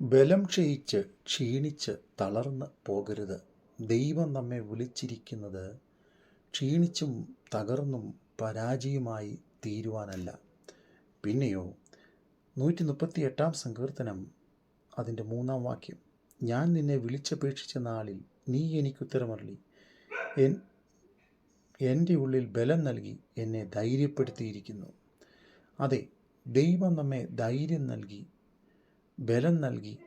ബലം ക്ഷയിച്ച് ക്ഷീണിച്ച് തളർന്ന് പോകരുത്. ദൈവം നമ്മെ വിളിച്ചിരിക്കുന്നത് ക്ഷീണിച്ചും തകർന്നും പരാജയമായി തീരുവാനല്ല. പിന്നെയോ നൂറ്റി മുപ്പത്തി എട്ടാം സങ്കീർത്തനം അതിന്റെ മൂന്നാം വാക്യം. ഞാൻ നിന്നെ വിളിച്ചപേക്ഷിച്ച നാളിൽ നീ എനിക്കുത്തരമരളി എൻ എന്റെ ഉള്ളിൽ ബലം നൽകി എന്നെ ധൈര്യപ്പെടുത്തിയിരിക്കുന്നു. അതെ ദൈവം നമ്മെ ധൈര്യം നൽകി ബലം നൽകി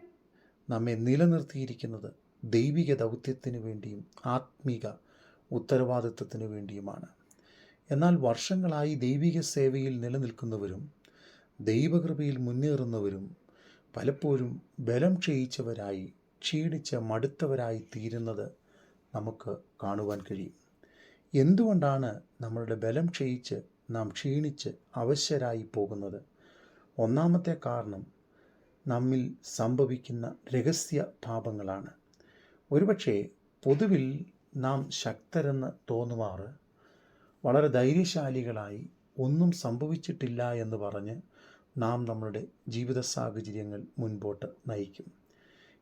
നമ്മെ നിലനിർത്തിയിരിക്കുന്നത് ദൈവിക ദൗത്യത്തിന് വേണ്ടിയും ആത്മീക ഉത്തരവാദിത്വത്തിന് വേണ്ടിയുമാണ്. എന്നാൽ വർഷങ്ങളായി ദൈവിക സേവയിൽ നിലനിൽക്കുന്നവരും ദൈവകൃപയിൽ മുന്നേറുന്നവരും പലപ്പോഴും ബലം ക്ഷയിച്ചവരായി ക്ഷീണിച്ച് മടുത്തവരായി തീരുന്നത് നമുക്ക് കാണുവാൻ കഴിയും. എന്തുകൊണ്ടാണ് നമ്മളുടെ ബലം ക്ഷയിച്ച് നാം ക്ഷീണിച്ച് അവശ്യരായി പോകുന്നത്? ഒന്നാമത്തെ കാരണം നമ്മിൽ സംഭവിക്കുന്ന രഹസ്യ പാപങ്ങളാണ്. ഒരുപക്ഷെ പൊതുവിൽ നാം ശക്തരെന്ന് തോന്നുമാറ് വളരെ ധൈര്യശാലികളായി ഒന്നും സംഭവിച്ചിട്ടില്ല എന്ന് പറഞ്ഞ് നാം നമ്മുടെ ജീവിത സാഹചര്യങ്ങൾ മുൻപോട്ട് നയിക്കും.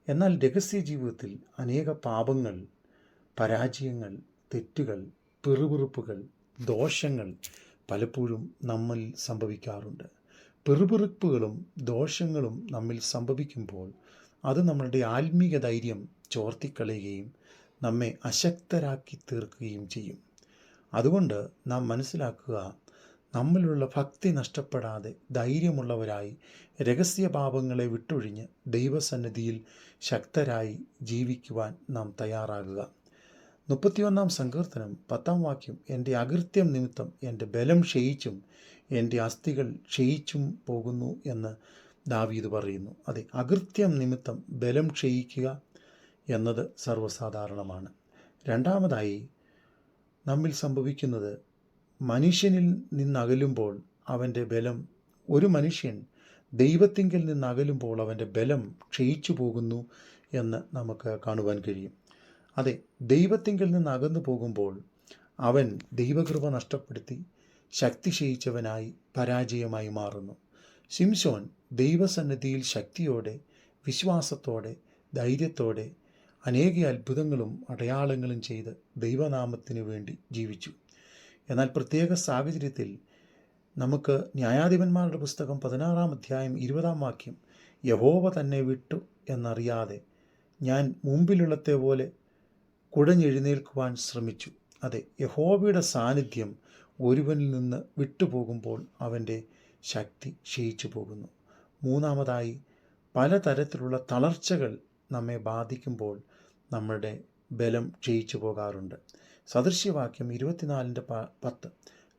എന്നാൽ രഹസ്യ ജീവിതത്തിൽ അനേക പാപങ്ങൾ പരാജയങ്ങൾ തെറ്റുകൾ പിറുപിറുപ്പുകൾ ദോഷങ്ങൾ പലപ്പോഴും നമ്മിൽ സംഭവിക്കാറുണ്ട്. പിറുപിറുപ്പുകളും ദോഷങ്ങളും നമ്മിൽ സംഭവിക്കുമ്പോൾ അത് നമ്മളുടെ ആത്മീക ധൈര്യം ചോർത്തിക്കളയുകയും നമ്മെ അശക്തരാക്കി തീർക്കുകയും ചെയ്യും. അതുകൊണ്ട് നാം മനസ്സിലാക്കുക നമ്മിലുള്ള ഭക്തി നഷ്ടപ്പെടാതെ ധൈര്യമുള്ളവരായി രഹസ്യപാപങ്ങളെ വിട്ടൊഴിഞ്ഞ് ദൈവസന്നിധിയിൽ ശക്തരായി ജീവിക്കുവാൻ നാം തയ്യാറാകുക. മുപ്പത്തിയൊന്നാം സങ്കീർത്തനം പത്താം വാക്യം എന്റെ അകൃത്യം നിമിത്തം എന്റെ ബലം ക്ഷയിച്ചും എന്റെ അസ്ഥികൾ ക്ഷയിച്ചും പോകുന്നു എന്ന് ദാവീദ് പറയുന്നു. അതെ അകൃത്യം നിമിത്തം ബലം ക്ഷയിക്കുക എന്നത് സർവസാധാരണമാണ്. രണ്ടാമതായി നമ്മിൽ സംഭവിക്കുന്നത് മനുഷ്യനിൽ നിന്നകലുമ്പോൾ അവന്റെ ബലം ഒരു മനുഷ്യൻ ദൈവത്തിങ്കിൽ നിന്നകലുമ്പോൾ അവന്റെ ബലം ക്ഷയിച്ചു പോകുന്നു എന്ന് നമുക്ക് കാണുവാൻ കഴിയും. അതെ ദൈവത്തിങ്കിൽ നിന്ന് അകന്നു പോകുമ്പോൾ അവൻ ദൈവകൃപ നഷ്ടപ്പെടുത്തി ശക്തി ക്ഷയിച്ചവനായി പരാജയമായി മാറുന്നു. ശിംശോൻ ദൈവസന്നിധിയിൽ ശക്തിയോടെ വിശ്വാസത്തോടെ ധൈര്യത്തോടെ അനേക അത്ഭുതങ്ങളും അടയാളങ്ങളും ചെയ്ത് ദൈവനാമത്തിനു വേണ്ടി ജീവിച്ചു. എന്നാൽ പ്രത്യേക സാഹചര്യത്തിൽ നമുക്ക് ന്യായാധിപന്മാരുടെ പുസ്തകം പതിനാറാം അധ്യായം ഇരുപതാം വാക്യം യഹോവ തന്നെ വിട്ടു എന്നറിയാതെ ഞാൻ മുമ്പിലുള്ളത്തെ പോലെ കുടഞ്ഞെഴുന്നേൽക്കുവാൻ ശ്രമിച്ചു. അതെ യഹോവയുടെ സാന്നിധ്യം ഒരുവനിൽ നിന്ന് വിട്ടുപോകുമ്പോൾ അവന്റെ ശക്തി ക്ഷയിച്ചു പോകുന്നു. മൂന്നാമതായി പലതരത്തിലുള്ള തളർച്ചകൾ നമ്മെ ബാധിക്കുമ്പോൾ നമ്മുടെ ബലം ക്ഷയിച്ചു പോകാറുണ്ട്. സദൃശ്യവാക്യം ഇരുപത്തിനാലിന്റെ പ പത്ത്.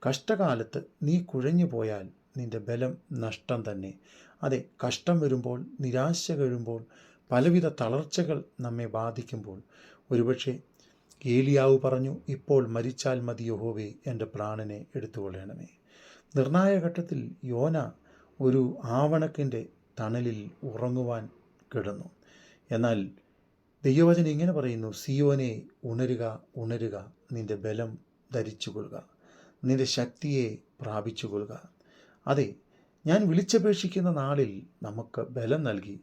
കഷ്ടകാലത്ത് നീ കുഴഞ്ഞു പോയാൽ നിന്റെ ബലം നഷ്ടം തന്നെ. അതെ കഷ്ടം വരുമ്പോൾ നിരാശ കഴിയുമ്പോൾ പലവിധ തളർച്ചകൾ നമ്മെ ബാധിക്കുമ്പോൾ ഒരുപക്ഷെ ഏലിയാവ് പറഞ്ഞു ഇപ്പോൾ മരിച്ചാൽ മതി യഹോവേ എന്റെ പ്രാണനെ എടുത്തുകൊള്ളണമേ. നിർണായക ഘട്ടത്തിൽ യോന ഒരു ആവണക്കിന്റെ തണലിൽ ഉറങ്ങുവാൻ കിടന്നു. എന്നാൽ ദൈവവചനം ഇങ്ങനെ പറയുന്നു സിയോനെ ഉണരുക ഉണരുക നിന്റെ ബലം ധരിച്ചു കൊള്ളുക നിന്റെ ശക്തിയെ പ്രാപിച്ചു കൊള്ളുക അതെ ഞാൻ വിളിച്ചപേക്ഷിക്കുന്ന നാളിൽ നമുക്ക് ബലം നൽകി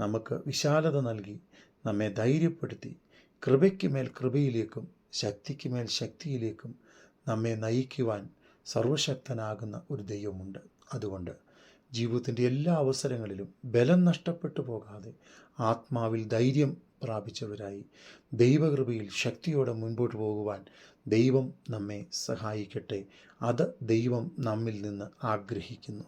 നമുക്ക് വിശാലത നൽകി നമ്മെ ധൈര്യപ്പെടുത്തി കൃപയ്ക്ക് മേൽ കൃപയിലേക്കും ശക്തിക്ക് മേൽ ശക്തിയിലേക്കും നമ്മെ നയിക്കുവാൻ സർവശക്തനാകുന്ന ഒരു ദൈവമുണ്ട്. അതുകൊണ്ട് ജീവിതത്തിന്റെ എല്ലാ അവസരങ്ങളിലും ബലം നഷ്ടപ്പെട്ടു പോകാതെ ആത്മാവിൽ ധൈര്യം പ്രാപിച്ചവരായി ദൈവകൃപയിൽ ശക്തിയോടെ മുൻപോട്ട് പോകുവാൻ ദൈവം നമ്മെ സഹായിക്കട്ടെ. അത് ദൈവം നമ്മിൽ നിന്ന് ആഗ്രഹിക്കുന്നു.